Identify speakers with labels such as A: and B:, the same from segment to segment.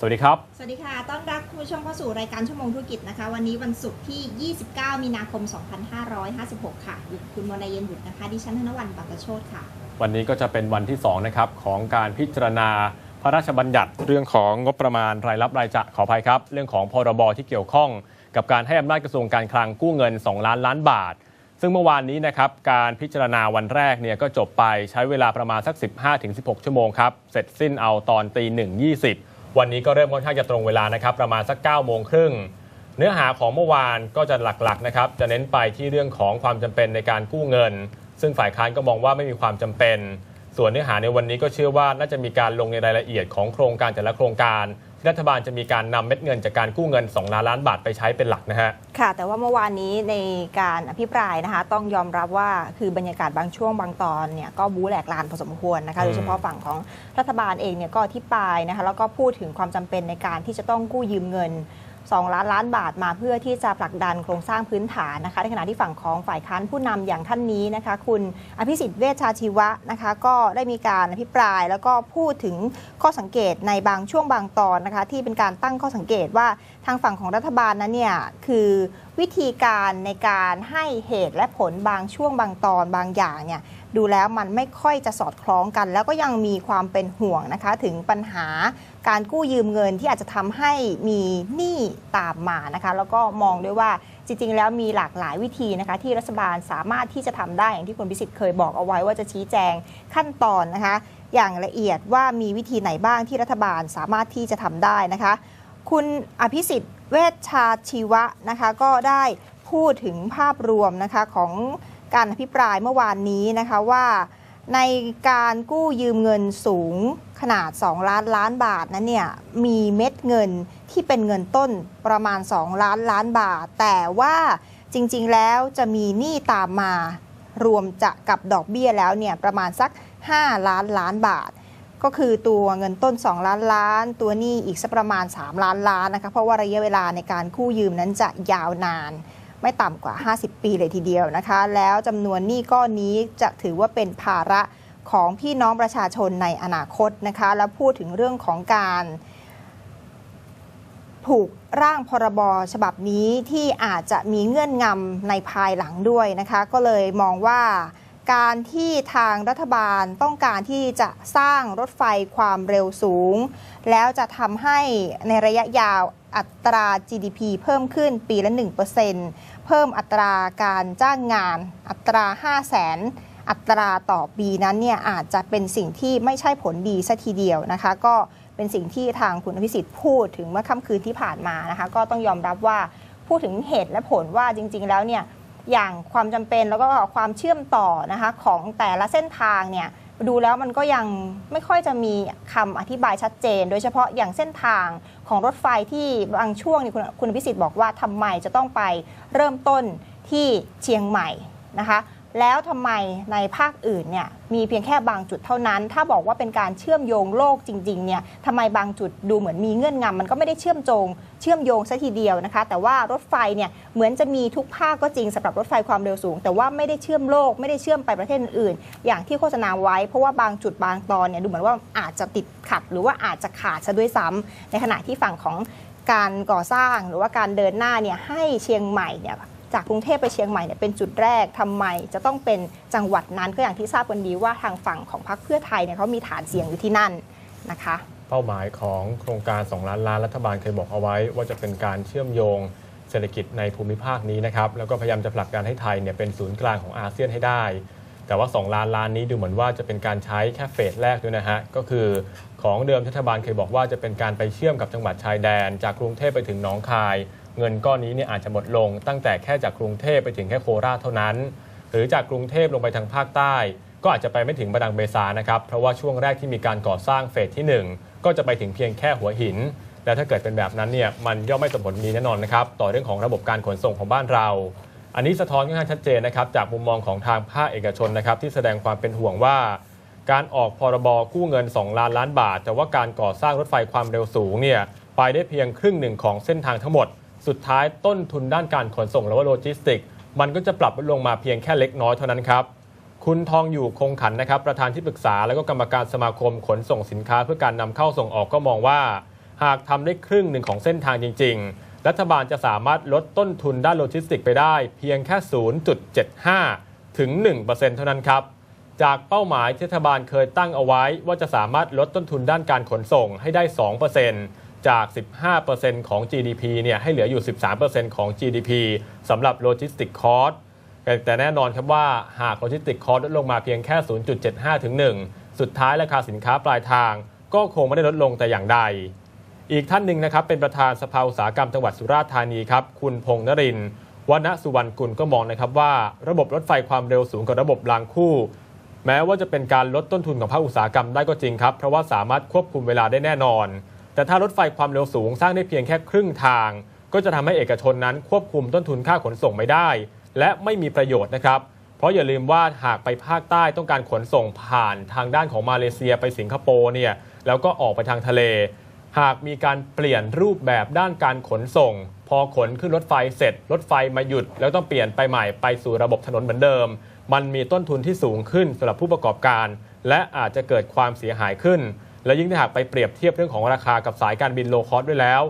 A: สวัสดีครับ
B: สวัสดีค่ะ ต้อนรับคุณผู้ชมเข้าสู่รายการชั่วโมงธุรกิจนะคะ วันนี้วันศุกร์ที่ 29 มีนาคม 2556 ค่ะอยู่กับคุณวรรณเย็นบุตรนะคะ ดิฉันธนวันปัตตโชตค่ะ
A: วันนี้ก็จะเป็นวันที่ 2 นะครับ ของการพิจารณาพระราชบัญญัติเรื่องของงบประมาณรายรับรายจ่ายขออภัยครับ เรื่องของพรบที่เกี่ยวข้อง กับการให้อำนาจกระทรวงการคลังกู้เงิน 2 ล้านล้านบาท ซึ่งเมื่อวานนี้นะครับการพิจารณาวันแรกเนี่ยก็จบไปใช้เวลาประมาณสัก 15-16 ชั่วโมงครับเสร็จสิ้นเอาตอนตีหนึ่งยี่สิบ วันนี้ก็เริ่มค่อนข้างจะตรงเวลานะครับประมาณสัก9โมงครึ่งเนื้อหาของเมื่อวานก็จะหลักๆนะครับจะเน้นไปที่เรื่องของความจำเป็นในการกู้เงิน ซึ่งฝ่ายค้านก็มองว่าไม่มีความจำเป็น ส่วนเนื้อหาในวันนี้ก็เชื่อว่าน่าจะมีการลงในรายละเอียดของโครงการแต่ละโครงการ รัฐบาลจะมีการนำเม็ดเงินจากการกู้เงิน 2 ล้านล้านบาทไปใช้เป็นหลักนะฮะ
C: ค่ะ แต่ว่าเมื่อวานนี้ในการอภิปรายนะคะ ต้องยอมรับว่าคือบรรยากาศบางช่วงบางตอนเนี่ยก็บู๊แหลกลานพอสมควรนะคะ
A: อืม
C: โดยเฉพาะฝั่งของรัฐบาลเองเนี่ยก็อธิบายนะคะ แล้วก็พูดถึงความจำเป็นในการที่จะต้องกู้ยืมเงิน 2 ล้านล้านบาทมาเพื่อที่จะผลักดันโครงสร้างพื้นฐานนะคะในขณะที่ฝั่งของฝ่ายค้านผู้นำอย่างท่านนี้นะคะ คุณอภิสิทธิ์เวชชาชีวะนะคะก็ได้มีการอภิปราย แล้วก็พูดถึงข้อสังเกตในบางช่วงบางตอนนะคะ ที่เป็นการตั้งข้อสังเกตว่าทางฝั่งของรัฐบาลนั้นเนี่ยคือวิธีการในการให้เหตุและผลบางช่วงบางตอนบางอย่างเนี่ย ดูแล้วมันไม่ค่อยจะสอดคล้องกัน แล้วก็ยังมีความเป็นห่วงนะคะ ถึงปัญหาการกู้ยืมเงินที่อาจจะทำให้มีหนี้ตามมานะคะ แล้วก็มองด้วยว่าจริง ๆ แล้วมีหลากหลายวิธีนะคะ ที่รัฐบาลสามารถที่จะทำได้อย่างที่คุณพิสิทธิ์เคยบอกเอาไว้ว่าจะชี้แจงขั้นตอนนะคะ อย่างละเอียดว่ามีวิธีไหนบ้างที่รัฐบาลสามารถที่จะทำได้นะคะ คุณอภิสิทธิ์เวชชาชีวะนะคะก็ได้พูดถึงภาพรวมนะคะของ การอภิปรายเมื่อวานนี้นะคะว่า ในการกู้ยืมเงินสูงขนาด 2 ล้านล้านบาทนั้นเนี่ยมีเม็ดเงินที่เป็นเงินต้นประมาณ 2 ล้านล้านบาท แต่ว่าจริงๆแล้วจะมีหนี้ตามมารวมจะกับดอกเบี้ยแล้วเนี่ยประมาณสัก 5 ล้านล้านบาท ก็คือตัวเงินต้น 2 ล้านล้าน ตัวหนี้อีกสักประมาณ 3 ล้านล้านนะคะเพราะว่าระยะเวลาในการกู้ยืมนั้นจะยาวนาน ไม่ต่ำกว่า 50 ปีเลยทีเดียวนะคะ แล้วจำนวนหนี้ก้อนนี้จะถือว่าเป็นภาระของพี่น้องประชาชนในอนาคตนะคะ แล้วพูดถึงเรื่องของการผูกร่างพรบฉบับนี้ที่อาจจะมีเงื่อนงำในภายหลังด้วยนะคะ ก็เลยมองว่าการที่ทางรัฐบาลต้องการที่จะสร้างรถไฟความเร็วสูง แล้วจะทำให้ในระยะยาว อัตรา GDP เพิ่มขึ้นปีละ 1%เพิ่มอัตราการจ้างงาน อัตรา 5 0 0แสนอัตราต่อปีนั้นเนี่ยอาจจะเป็นสิ่งที่ไม่ใช่ผลดีซะทีเดียวนะคะ ก็เป็นสิ่งที่ทางคุณอภิสิทธิ์พูดถึงเมื่อค่ำคืนที่ผ่านมานะคะ ก็ต้องยอมรับว่าพูดถึงเหตุและผลว่าจริง ๆ แล้วเนี่ยอย่างความจำเป็นแล้วก็ความเชื่อมต่อนะคะของแต่ละเส้นทางเนี่ย ดูแล้วมันก็ยังไม่ค่อยจะมีคำอธิบายชัดเจน โดยเฉพาะอย่างเส้นทางของรถไฟที่บางช่วงนี่คุณคุณพิสิทธิ์บอกว่าทำไมจะต้องไปเริ่มต้นที่เชียงใหม่นะคะ แล้วทำไมในภาคอื่นเนี่ยมีเพียงแค่บางจุดเท่านั้น ถ้าบอกว่าเป็นการเชื่อมโยงโลกจริงๆเนี่ยทำไมบางจุดดูเหมือนมีเงื่อนงำมันก็ไม่ได้เชื่อมโยงเชื่อมโยงซะทีเดียวนะคะ แต่ว่ารถไฟเนี่ยเหมือนจะมีทุกภาคก็จริงสำหรับรถไฟความเร็วสูง แต่ว่าไม่ได้เชื่อมโลกไม่ได้เชื่อมไปประเทศอื่นๆอย่างที่โฆษณาไว้ เพราะว่าบางจุดบางตอนเนี่ยดูเหมือนว่าอาจจะติดขัด หรือว่าอาจจะขาดซะด้วยซ้ำในขณะที่ฝั่งของการก่อสร้างหรือว่าการเดินหน้าเนี่ยให้เชียงใหม่เนี่ย จากกรุงเทพไปเชียงใหม่เนี่ยเป็นจุดแรกทำไม จะต้องเป็นจังหวัดนั้นก็อย่างที่ทราบกันดีว่าทางฝั่งของพรรคเพื่อไทยเนี่ยเขามีฐานเสียงอยู่ที่นั่นนะคะ
A: เป้าหมายของโครงการ 2 ล้านล้านรัฐบาลเคยบอกเอาไว้ ว่าจะเป็นการเชื่อมโยงเศรษฐกิจในภูมิภาคนี้นะครับแล้วก็พยายามจะผลักดันให้ไทยเนี่ยเป็นศูนย์กลางของอาเซียนให้ได้ แต่ว่า 2 ล้านล้านนี้ดูเหมือนว่าจะเป็นการใช้แค่เฟสแรกด้วยนะฮะก็คือของเดิมรัฐบาลเคยบอกว่าจะเป็นการไปเชื่อมกับจังหวัดชายแดน จากกรุงเทพไปถึงหนองคาย เงินก้อนนี้เนี่ยอาจจะหมดลง ตั้งแต่แค่จากกรุงเทพไปถึงแค่โคราชเท่านั้น หรือจากกรุงเทพลงไปทางภาคใต้ ก็อาจจะไปไม่ถึงบดังเบซานะครับเพราะว่าช่วงแรกที่มีการก่อสร้างเฟสที่ 1 ก็จะไปถึงเพียงแค่หัวหิน และถ้าเกิดเป็นแบบนั้นเนี่ยมันย่อมไม่ส่งผลดีแน่นอนนะครับต่อเรื่องของระบบการขนส่งของบ้านเรา อันนี้สะท้อนค่อนข้างชัดเจนนะครับจากมุมมองของทางภาคเอกชนนะครับที่แสดงความเป็นห่วงว่าการออกพรบกู้เงิน 2 ล้านล้านบาท แต่ว่าการก่อสร้างรถไฟความเร็วสูงเนี่ยไปได้เพียงครึ่งหนึ่งของเส้นทางทั้งหมด สุดท้ายต้นทุนด้านการขนส่งหรือว่าโลจิสติก มันก็จะปรับลดลงมาเพียงแค่เล็กน้อยเท่านั้นครับ คุณทองอยู่คงขันนะครับ ประธานที่ปรึกษาและก็กรรมการสมาคมขนส่งสินค้าเพื่อการนำเข้าส่งออกก็มองว่า หากทำได้ครึ่งหนึ่งของเส้นทางจริง ๆ รัฐบาลจะสามารถลดต้นทุนด้านโลจิสติกไปได้ เพียงแค่ 0.75 ถึง 1%เท่านั้นครับจากเป้าหมายที่รัฐบาลเคยตั้งเอาไว้ว่าจะสามารถลดต้นทุนด้านการขนส่งให้ได้ 2% จาก 15%ของ GDP เนี่ยให้เหลืออยู่ 13%ของ GDP สำหรับโลจิสติกคอร์สแต่แน่นอนครับว่าหากโลจิสติกคอร์สลดลงมาเพียงแค่ 0.75 ถึง 1 สุดท้ายราคาสินค้าปลายทาง ก็คงไม่ได้ลดลงแต่อย่างใด อีกท่านหนึ่งนะครับเป็นประธานสภาอุตสาหกรรมจังหวัดสุราษฎร์ธานีครับคุณพงษ์นรินทร์วณสุวรรณกุลก็มองนะครับว่า ระบบรถไฟความเร็วสูงกับระบบรางคู่ แม้ว่าจะเป็นการลดต้นทุนของภาคอุตสาหกรรมได้ก็จริงครับเพราะว่าสามารถควบคุมเวลาได้แน่นอน แต่ถ้ารถไฟความเร็วสูงสร้างได้เพียงแค่ครึ่งทาง ก็จะทำให้เอกชนนั้นควบคุมต้นทุนค่าขนส่งไม่ได้ และไม่มีประโยชน์นะครับ เพราะอย่าลืมว่าหากไปภาคใต้ต้องการขนส่งผ่านทางด้านของมาเลเซียไปสิงคโปร์เนี่ยแล้วก็ออกไปทางทะเล หากมีการเปลี่ยนรูปแบบด้านการขนส่ง พอขนขึ้นรถไฟเสร็จ รถไฟมาหยุด แล้วต้องเปลี่ยนไปใหม่ไปสู่ระบบถนนเหมือนเดิม มันมีต้นทุนที่สูงขึ้นสำหรับผู้ประกอบการ และอาจจะเกิดความเสียหายขึ้น และยิ่งถ้าหากไปเปรียบเทียบเรื่องของราคากับสายการบินโลคอสด้วยแล้ว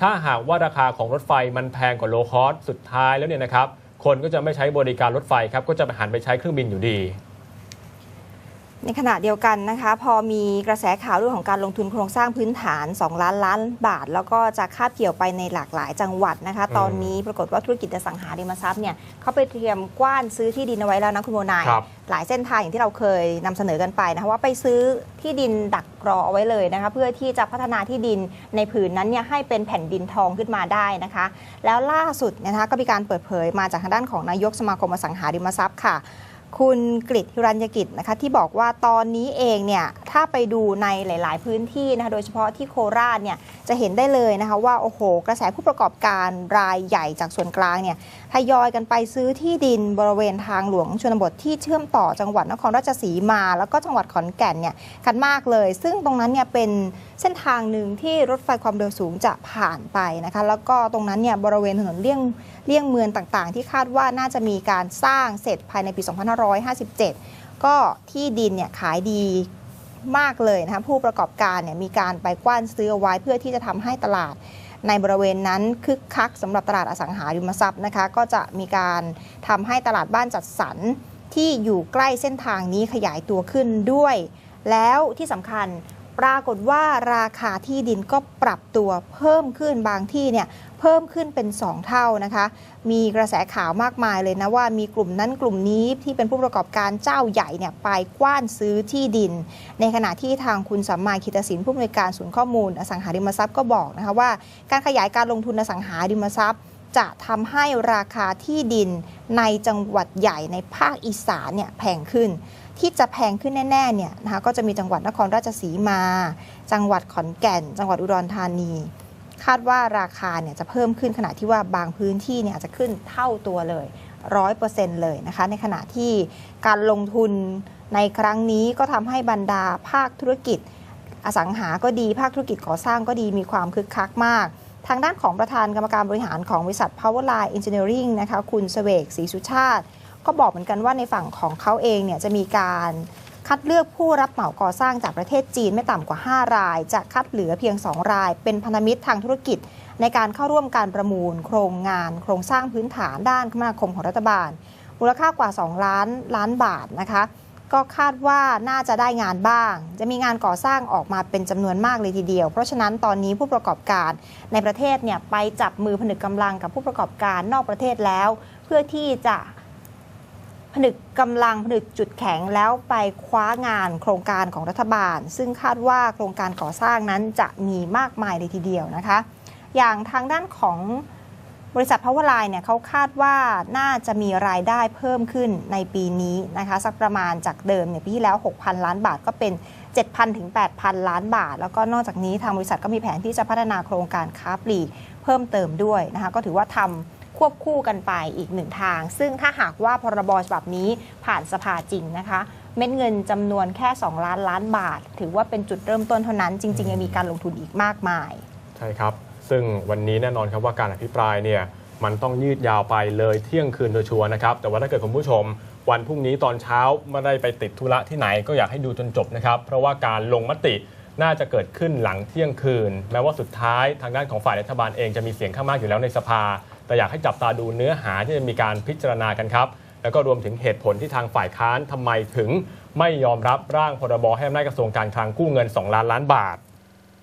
A: ถ้าหากว่าราคาของรถไฟมันแพงกว่าโลคอสสุดท้ายแล้วเนี่ยนะครับคนก็จะไม่ใช้บริการรถไฟครับก็จะหันไปใช้เครื่องบินอยู่ดี
C: ในขณะเดียวกันนะคะ พอมีกระแสข่าวเรื่องของการลงทุนโครงสร้างพื้นฐาน 2 ล้านล้านบาท แล้วก็จะคาบเกี่ยวไปในหลากหลายจังหวัดนะคะ
A: อืม
C: ตอนนี้ปรากฏว่าธุรกิจอสังหาริมทรัพย์เนี่ยเขาไปเตรียมกว้านซื้อที่ดินเอาไว้แล้วนะคุณโมนาย
A: ครับ
C: หลายเส้นทางอย่างที่เราเคยนำเสนอกันไปนะคะว่าไปซื้อที่ดินดักรอเอาไว้เลยนะคะเพื่อที่จะพัฒนาที่ดินในผืนนั้นเนี่ยให้เป็นแผ่นดินทองขึ้นมาได้นะคะ แล้วล่าสุดเนยนะคะก็มีการเปิดเผยมาจากทางด้านของนายกสมาคมอสังหาริมทรัพย์ค่ะ คุณกฤษฮิรัญญกิจนะคะที่บอกว่าตอนนี้เองเนี่ยถ้าไปดูในหลาย ๆ พื้นที่นะคะโดยเฉพาะที่โคราชเนี่ยจะเห็นได้เลยนะคะว่าโอ้โห กระแสผู้ประกอบการรายใหญ่จากส่วนกลางเนี่ยทยอยกันไปซื้อที่ดินบริเวณทางหลวงชนบทที่เชื่อมต่อจังหวัดนครราชสีมา แล้วก็จังหวัดขอนแก่นเนี่ยกันมากเลย ซึ่งตรงนั้นเนี่ยเป็นเส้นทางหนึ่งที่รถไฟความเร็วสูงจะผ่านไปนะคะแล้วก็ตรงนั้นเนี่ยบริเวณถนนเลี่ยง เลี่ยงเมืองต่างๆ ที่คาดว่าน่าจะมีการสร้างเสร็จภายในปี 2557 ก็ที่ดินเนี่ยขายดีมากเลยนะคะผู้ประกอบการเนี่ยมีการไปกว้านซื้อเอาไว้เพื่อที่จะทำให้ตลาดในบริเวณนั้นคึกคักสำหรับตลาดอสังหาริมทรัพย์นะคะ ก็จะมีการทำให้ตลาดบ้านจัดสรรที่อยู่ใกล้เส้นทางนี้ขยายตัวขึ้นด้วย แล้วที่สำคัญปรากฏว่าราคาที่ดินก็ปรับตัวเพิ่มขึ้นบางที่เนี่ย พิ่มขึ้นเป็น 2 เท่านะคะ มีกระแสข่าวมากมายเลยนะว่ามีกลุ่มนั้นกลุ่มนี้ที่เป็นผู้ประกอบการเจ้าใหญ่เนี่ยไปกว้านซื้อที่ดิน ในขณะที่ทางคุณสัมมาคิตสินผู้อำนวยการศูนย์ข้อมูล อสังหาริมทรัพย์ก็บอกนะคะว่า การขยายการลงทุนอสังหาริมทรัพย์ จะทำให้ราคาที่ดินในจังหวัดใหญ่ในภาคอีสานเนี่ยแพงขึ้นที่จะแพงขึ้นแน่ๆเนี่ยนะคะก็จะมีจังหวัดนครราชสีมา จังหวัดขอนแก่น จังหวัดอุดรธานี คาดว่าราคาเนี่ยจะเพิ่มขึ้นขณะที่ว่าบางพื้นที่เนี่ยอาจจะขึ้นเท่าตัวเลยร้อยเปอร์เซ็นต์เลยนะคะ ในขณะที่การลงทุนในครั้งนี้ก็ทำให้บรรดาภาคธุรกิจ อสังหาก็ดีภาคธุรกิจก่อสร้างก็ดีมีความคึกคักมาก ทางด้านของประธานกรรมการบริหารของบริษัท Powerline Engineering นะคะคุณเสวกศรีสุชาติ ก็บอกเหมือนกันว่าในฝั่งของเขาเองเนี่ยจะมีการ คัดเลือกผู้รับเหมาก่อสร้างจากประเทศจีนไม่ต่ำกว่า 5 ราย จะคัดเหลือเพียง 2 ราย เป็นพันธมิตรทางธุรกิจ ในการเข้าร่วมการประมูล โครงงาน โครงสร้างพื้นฐานด้านคมนาคมของรัฐบาล มูลค่ากว่า 2 ล้านล้านบาทนะคะ ก็คาดว่าน่าจะได้งานบ้าง จะมีงานก่อสร้างออกมาเป็นจำนวนมากเลยทีเดียว เพราะฉะนั้นตอนนี้ผู้ประกอบการในประเทศเนี่ยไปจับมือผนึกกำลังกับผู้ประกอบการนอกประเทศแล้ว เพื่อที่จะ ผนึกกำลังผนึกจุดแข็งแล้วไปคว้างานโครงการของรัฐบาล ซึ่งคาดว่าโครงการก่อสร้างนั้นจะมีมากมายเลยทีเดียวนะคะ อย่างทางด้านของบริษัทพาวเวอร์ไลน์เนี่ยเขาคาดว่าน่าจะมีรายได้เพิ่มขึ้นในปีนี้นะคะสักประมาณจากเดิมเนี่ยปีที่แล้ว 6,000 ล้านบาทก็เป็น 7,000 ถึง 8,000 ล้านบาท แล้วก็นอกจากนี้ทางบริษัทก็มีแผนที่จะพัฒนาโครงการค้าปลีกเพิ่มเติมด้วยนะคะก็ถือว่าทำ ควบคู่กันไปอีกหนึ่งทาง ซึ่งถ้าหากว่าพรบฉบับนี้ผ่านสภาจริงนะคะ เม็ดเงินจำนวนแค่ 2 ล้านล้านบาท ถือว่าเป็นจุดเริ่มต้นเท่านั้น จริง ๆ ยังมีการลงทุนอีกมากมาย
A: ใช่ครับ ซึ่งวันนี้แน่นอนครับว่าการอภิปรายเนี่ยมันต้องยืดยาวไปเลยเที่ยงคืนโดยชัวร์นะครับ แต่ว่าถ้าเกิดคุณผู้ชม วันพรุ่งนี้ตอนเช้าไม่ได้ไปติดธุระที่ไหนก็อยากให้ดูจนจบนะครับ เพราะว่าการลงมติน่าจะเกิดขึ้นหลังเที่ยงคืน แม้ว่าสุดท้ายทางด้านของฝ่ายรัฐบาลเองจะมีเสียงข้างมากอยู่แล้วในสภา แต่อยากให้จับตาดูเนื้อหาที่จะมีการพิจารณากันครับ แล้วก็รวมถึงเหตุผลที่ทางฝ่ายค้านทำไมถึง ไม่ยอมรับร่างพรบให้อำนาจกระทรวงการคลังกู้เงิน 2 ล้านล้านบาท